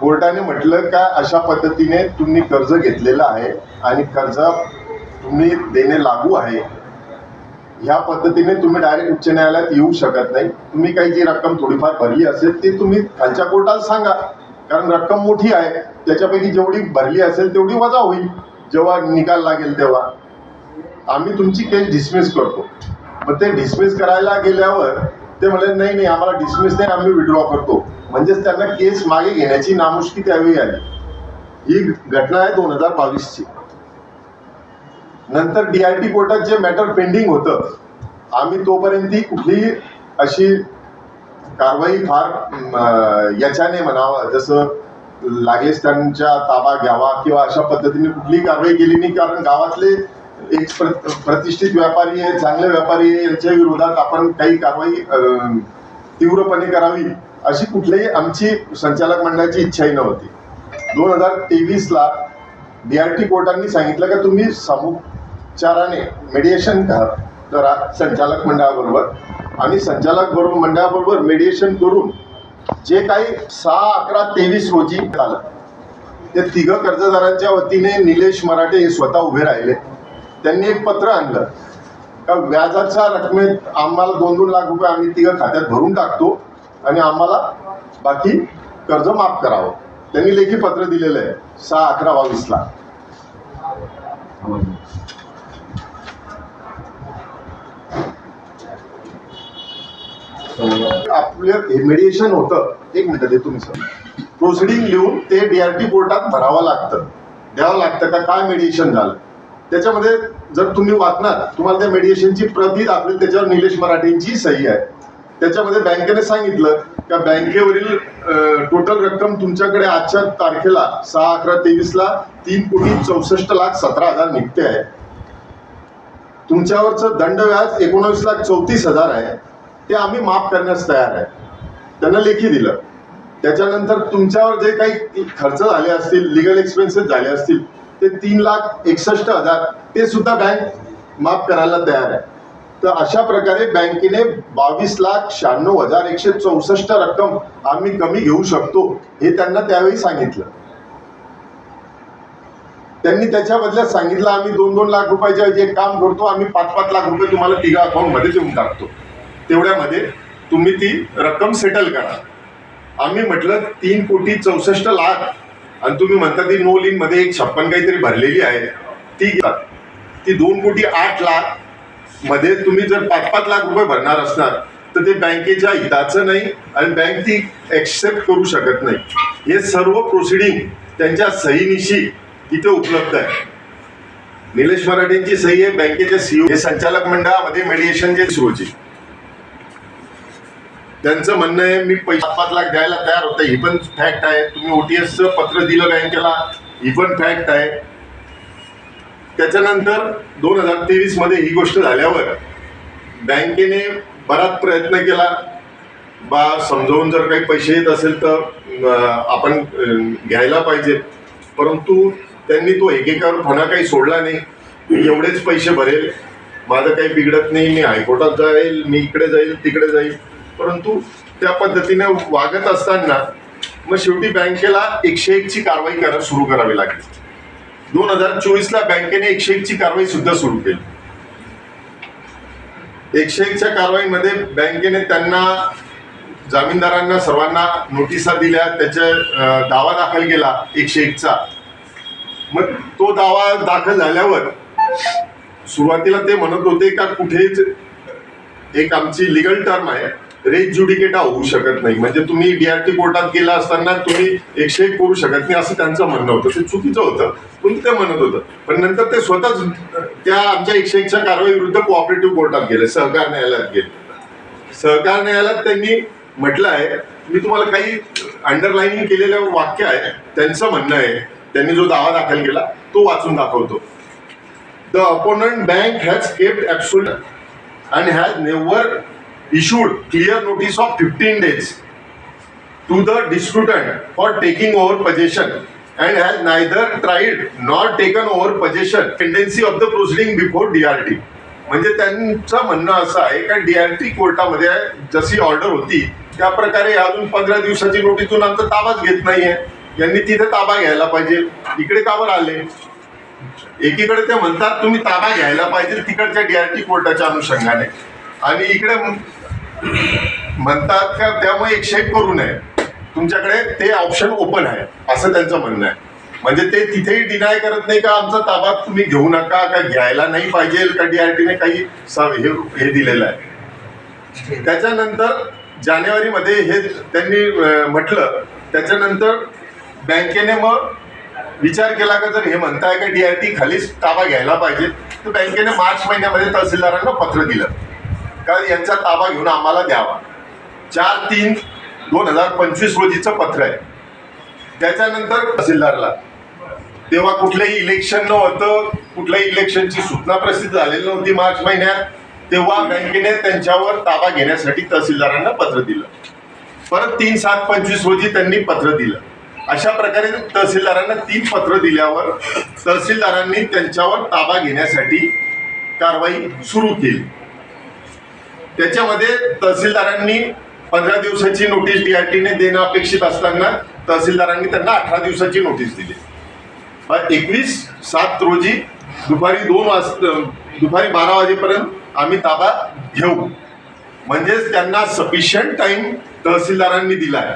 कोर्टाने म्हटलं का अशा पद्धतीने तुम्ही कर्ज घेतलेलं आहे आणि कर्ज तुम्ही देणे लागू आहे. ह्या पद्धतीने तुम्ही डायरेक्ट उच्च न्यायालयात येऊ शकत नाही. तुम्ही काही जी रक्कम थोडीफार भरली असेल ती तुम्ही खालच्या कोर्टाला सांगा. कारण रक्कम मोठी आहे. त्याच्यापैकी जेवढी भरली असेल तेवढी वजा होईल. जेव्हा निकाल लागेल तेव्हा. आम्ही तुमची केस डिसमिस करतो. मग ते डिसमिस करायला गेल्यावर ते म्हणाले नाही नाही आम्हाला डिसमिस नाही आम्ही विड्रॉ करतो. म्हणजेच त्यांना केस मागे घेण्याची नामुष्की त्यावेळी आली. ही घटना आहे दोन हजार बावीसची. नंतर डी आय टी कोर्टात जे मॅटर पेंडिंग होतं आम्ही तोपर्यंत कुठली कुठलीही अशी कारवाई फार याच्याने म्हणावं जसं लागेच त्यांच्या ताबा घ्यावा किंवा अशा पद्धतीने कुठलीही कारवाई केली नाही कारण गावातले एक प्र- प्रतिष्ठित व्यापारी आहे चांगले व्यापारी आहे यांच्या विरोधात आपण काही कारवाई तीव्रपणे करावी. अशी कुठलीही आमची संचालक मंडळाची इच्छाही नव्हती. दोन हजार तेवीसला डीआरटी कोर्टांनी सांगितलं का तुम्ही समुपचाराने मेडिएशन करा संचालक मंडळाबरोबर. आणि संचालक बरोबर मंडळाबरोबर मेडिएशन करून जे काही सहा अकरा तेवीस रोजी झालं ते तिघ कर्जदारांच्या वतीने निलेश मराठे हे स्वतः उभे राहिले. त्यांनी एक पत्र आणलं. का व्याजाच्या रकमेत आम्हाला दोन दोन लाख रुपये आम्ही तिघं खात्यात भरून टाकतो. आणि आम्हाला बाकी कर्ज माफ करावं. त्यांनी लेखी पत्र दिलेलं आहे. सहा अकरा बावीसला आपलं मेडिएशन होतं. एक मिनिट दे तुम्ही सर प्रोसिडिंग लिहून ते डीआरटी कोर्टात भरावं लागतं. द्यावं लागतं का? काय मेडिएशन झालं? त्याच्यामध्ये जर तुम्ही वाचणार तुम्हाला त्या मेडिएशनची प्रती दाखवेल. त्याच्यावर निलेश मराठेंची सही आहे. त्याच्यामध्ये बँकेने सांगितलं का बँकेवरील टोटल रक्कम तुमच्याकडे आजच्या तारखेला सहा अकरा तेवीसला तीन कोटी चौसष्ट लाख सतरा हजार निघते आहे. तुमच्यावरचं दंड व्याज एकोणावीस लाख चौतीस हजार आहे. ते आम्ही माफ करण्यास तयार आहे. त्यांना लेखी दिलं. त्याच्यानंतर तुमच्यावर जे काही खर्च झाले असतील लिगल एक्सपेन्सेस झाले असतील ते तीन लाख एकसष्ट हजार ते सुद्धा बँक माफ करायला तयार आहे. तर अशा प्रकारे बँकेने बावीस लाख शहाण्णव हजार एकशे चौसष्ट रक्कम आम्ही कमी घेऊ शकतो हे त्यांना त्यावेळी सांगितलं. त्यांनी त्याच्या बदल्यात सांगितलं आम्ही दोन दोन लाख रुपयाच्या जे काम करतो आम्ही पाच पाच लाख रुपये तुम्हाला तिघा अकाउंटमध्ये देऊन टाकतो. तेवढ्यामध्ये तुम्ही ती रक्कम सेटल करा. आम्ही म्हटलं तीन कोटी चौसष्ट लाख आणि तुम्ही म्हणता ती नो लिनमध्ये एक छप्पन काहीतरी भरलेली आहे ती ती दोन कोटी आठ लाख मध्ये तुम्ही जर पाच पाच लाख रुपये भरणार असणार तर ते बँकेच्या हिताचं नाही आणि बँक ती एक्सेप्ट करू शकत नाही. हे सर्व प्रोसिडिंग त्यांच्या सहीनिशी इथे उपलब्ध आहे. निलेश मराठेंची सही आहे बँकेच्या सीओ हे संचालक मंडळामध्ये मेडिएशन जे सुरूची त्यांचं म्हणणं आहे मी पैसे पाच पाच लाख द्यायला तयार होतं ही पण फॅक्ट आहे. तुम्ही ओटीएसचं पत्र दिलं बँकेला ही पण फॅक्ट आहे. त्याच्यानंतर दोन हजार तेवीसमध्ये ही गोष्ट झाल्यावर बँकेने बराच प्रयत्न केला. बा समजावून जर काही पैसे येत असेल तर आपण घ्यायला पाहिजे. परंतु त्यांनी तो एकेकावर फणा काही सोडला नाही. एवढेच पैसे भरेल. माझं काही बिघडत नाही. मी हायकोर्टात जाईल. मी इकडे जाईल तिकडे जाईल. परंतु त्या पद्धतीने वागत असताना मग शेवटी बँकेला एकशे एकची कारवाई करा सुरू करावी लागली. दोन हजार चोवीस ला बँकेने एकशे एकची कारवाई सुद्धा सुरू केली. एकशे एकच्या कारवाईमध्ये बँकेने त्यांना जामीनदारांना सर्वांना नोटिसा दिल्या त्याच्या दावा दाखल केला एकशे एकचा मग तो दावा दाखल झाल्यावर सुरुवातीला ते म्हणत होते का कुठेच एक आमची लिगल टर्म आहे. रेज्युडिकेटा होऊ शकत नाही. म्हणजे तुम्ही डीआरटी कोर्टात गेला असताना तुम्ही एकशे एक करू शकत नाही असं त्यांचं म्हणणं होतं. ते चुकीचं होतं. पण ते म्हणत होतं. पण नंतर ते स्वतःच त्या आमच्या एकशे एकच्या कारवाई विरुद्ध कोऑपरेटिव्ह कोर्टात गेले सहकार न्यायालयात गेले. सहकार न्यायालयात त्यांनी म्हटलं आहे मी तुम्हाला काही अंडरलाइनिंग केलेलं वाक्य आहे त्यांचं म्हणणं आहे त्यांनी जो दावा दाखल केला तो वाचून दाखवतो. The opponent bank has kept absolute and has never issued clear notice of 15 days to the disputant for taking over possession and has neither tried nor taken over possession tendency of the proceeding before DRT. म्हणजे त्यांचं म्हणणं असं आहे का DRT कोर्टामध्ये जशी order होती त्या प्रकारे अजून पंधरा दिवसाची नोटीसून आमचा ताबाच घेत नाहीये. यांनी तिथे ताबा घ्यायला पाहिजे. इकडे का आले? एकीकडे ते म्हणतात तुम्ही ताबा घ्यायला पाहिजे तिकडच्या डीआरटी कोर्टाच्या अनुषंगाने. आणि इकडे म्हणतात का त्यामुळे एकशे करू नये. तुमच्याकडे ते ऑप्शन ओपन आहे असं त्यांचं म्हणणं आहे. म्हणजे ते तिथेही डिनाय करत नाही का आमचा ताबा तुम्ही घेऊ नका का घ्यायला नाही पाहिजे का डीआरटीने काही हे दिलेलं आहे. त्याच्यानंतर जानेवारीमध्ये हे त्यांनी म्हटलं त्याच्यानंतर बँकेने मग विचार केला का जर हे म्हणताय का डीआरटी खालीच ताबा घ्यायला पाहिजे तर बँकेने मार्च महिन्यामध्ये तहसीलदारांना पत्र दिलं. का यांचा ताबा घेऊन आम्हाला द्यावा. चार तीन दोन हजार पंचवीस रोजीचं पत्र आहे. त्याच्यानंतर तहसीलदारला तेव्हा कुठलंही इलेक्शन नव्हतं कुठल्याही इलेक्शनची सूचना प्रसिद्ध झालेली नव्हती मार्च महिन्यात तेव्हा बँकेने त्यांच्यावर ताबा घेण्यासाठी तहसीलदारांना पत्र दिलं. परत तीन सात पंचवीस रोजी त्यांनी पत्र दिलं. अशा प्रकारे तहसीलदारांना तीन पत्र दिल्यावर तहसीलदारांनी त्यांच्यावर ताबा घेण्यासाठी कारवाई सुरू केली. त्याच्यामध्ये तहसीलदारांनी पंधरा दिवसाची नोटीस डीआरटीने देणं अपेक्षित असताना तहसीलदारांनी त्यांना अठरा दिवसाची नोटीस दिली. एकवीस सात रोजी दुपारी दोन वाजता दुपारी बारा वाजेपर्यंत आम्ही ताबा घेऊ. म्हणजेच त्यांना सफिशियंट टाइम तहसीलदारांनी दिला आहे.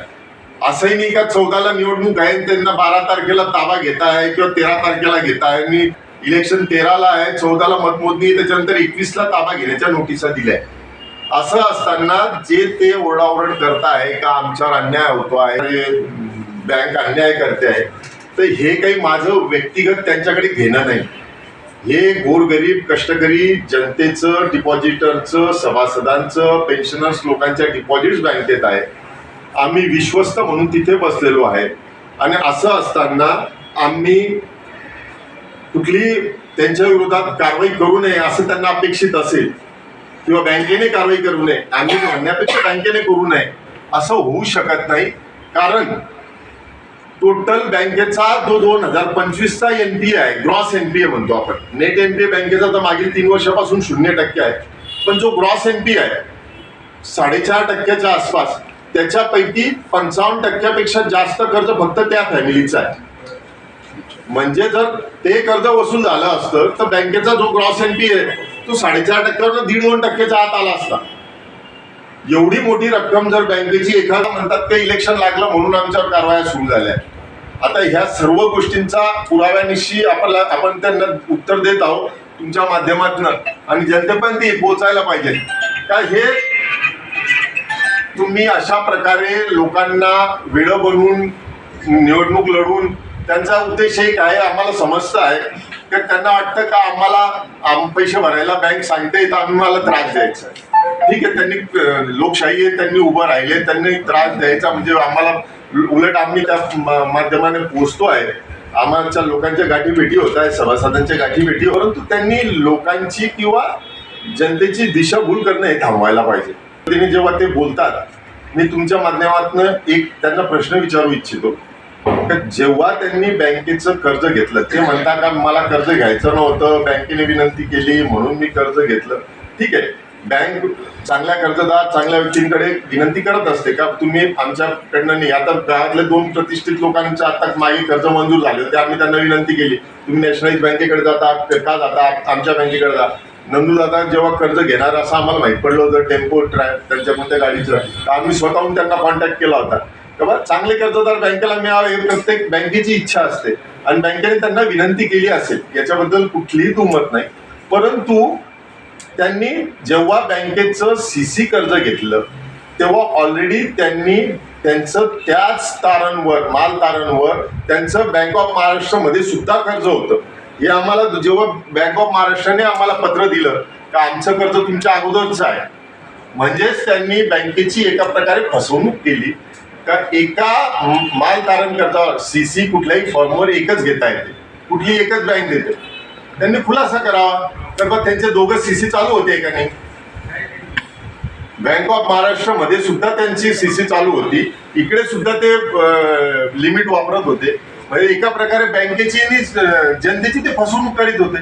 असंही नाही का चौदाला निवडणूक आहे त्यांना बारा तारखेला ताबा घेता आहे किंवा तेरा तारखेला घेता आहे आणि इलेक्शन तेराला आहे चौदाला मतमोजणी त्याच्यानंतर एकवीसला ताबा घेण्याच्या नोटिसा दिल्या आहे. असं असताना जे ते ओरडाओरड आहे का आमच्यावर अन्याय होतो आहे बँक अन्याय करते आहे तर हे काही माझं व्यक्तिगत त्यांच्याकडे घेणं नाही. हे गोरगरीब कष्टकरी जनतेचं डिपॉझिटरचं सभासदांचं पेन्शनर्स लोकांच्या डिपॉझिट्स बँकेत आहे. आम्ही विश्वस्त म्हणून तिथे बसलेलो आहे. आणि असं असताना आम्ही कुठली त्यांच्या विरोधात कारवाई करू नये असं त्यांना अपेक्षित असेल किंवा बँकेने कारवाई करू नये आम्ही म्हणण्यापेक्षा बँकेने करू नये असं होऊ शकत नाही. कारण टोटल बँकेचा जो दोन हजार पंचवीसचा एनपीए आहे ग्रॉस एनपीए म्हणतो आपण. नेट एनपीए बँकेचा तर मागील तीन वर्षापासून शून्य टक्के आहे. पण जो ग्रॉस एनपीए आहे साडेचार टक्क्याच्या आसपास त्याच्यापैकी पंचावन्न टक्क्यापेक्षा जास्त कर्ज फक्त त्या फॅमिलीचा आहे. म्हणजे जर ते कर्ज वसूल झालं असतं तर बँकेचा जो ग्रॉस एनपी आहे तो साडेचार टक्क्यावर दीड दोन टक्क्याच्या आत आला असता. एवढी मोठी रक्कम जर बँकेची एखादा म्हणतात ते इलेक्शन लागलं म्हणून आमच्यावर कारवाया सुरू झाल्या. आता ह्या सर्व गोष्टींचा पुराव्यानिशी आपल्याला आपण त्यांना उत्तर देत आहोत तुमच्या माध्यमातून. आणि जनतेपर्यंत ते पोहोचायला पाहिजे. का हे तुम्ही अशा प्रकारे लोकांना वेळ बनवून निवडणूक लढून त्यांचा उद्देश एक आहे आम्हाला समजतं आहे. तर त्यांना वाटतं का आम्हाला पैसे भरायला बँक सांगते तर आम्हाला त्रास द्यायचा. ठीक आहे त्यांनी लोकशाही आहे त्यांनी उभं राहिले त्यांनी त्रास द्यायचा म्हणजे आम्हाला उलट आम्ही त्या माध्यमाने पोचतो आहे. आम्हाच्या लोकांच्या गाठी भेटी होत आहे सभासदांच्या गाठी भेटी परंतु त्यांनी लोकांची किंवा जनतेची दिशाभूल करणं हे थांबवायला पाहिजे. त्यांनी जेव्हा ते बोलतात मी तुमच्या माध्यमातून एक त्यांना प्रश्न विचारू इच्छितो. जेव्हा त्यांनी बँकेचं कर्ज घेतलं ते म्हणता का मला कर्ज घ्यायचं नव्हतं बँकेने विनंती केली म्हणून मी कर्ज घेतलं. ठीक आहे. बँक चांगल्या कर्जदार चांगल्या व्यक्तींकडे विनंती करत असते का तुम्ही आमच्याकडनं नाही आता गावातल्या दोन प्रतिष्ठित लोकांच्या आता मागे कर्ज मंजूर झाले होते आम्ही त्यांना विनंती केली तुम्ही नॅशनलाइज बँकेकडे जाता का जाता आमच्या बँकेकडे जा. नंदू दादा जेव्हा कर्ज घेणार असं आम्हाला माहीत पडलं होतं टेम्पो ट्रॅ त्यांच्या कोणत्या गाडीचं. तर आम्ही स्वतःहून त्यांना कॉन्टॅक्ट केला होता. चांगले कर्जदार बँकेला मिळावे हे प्रत्येक बँकेची इच्छा असते. आणि बँकेने त्यांना विनंती केली असेल याच्याबद्दल कुठलीही दुमत नाही. परंतु त्यांनी जेव्हा बँकेचं सी सी कर्ज घेतलं तेव्हा ऑलरेडी त्यांनी त्यांचं त्याच तारांवर माल तारांवर त्यांचं बँक ऑफ महाराष्ट्रामध्ये सुद्धा कर्ज होतं. हे आम्हाला जेव्हा बँक ऑफ महाराष्ट्राने आम्हाला पत्र दिलं का आमचं कर्ज तुमच्या अगोदरच आहे. म्हणजेच त्यांनी बँकेची एका प्रकारे फसवणूक केली. का एका माल तारण कर्जावर सी सी कुठल्याही फॉर्मवर एकच घेता येते. कुठली एकच बँक देते. त्यांनी खुलासा करावा तर मग त्यांचे दोघं सी सी चालू होते का नाही? बँक ऑफ महाराष्ट्रामध्ये सुद्धा त्यांची सी सी चालू होती. इकडे सुद्धा ते लिमिट वापरत होते. म्हणजे एका प्रकारे बँकेची आणि जनतेची ते फसवणूक करीत होते.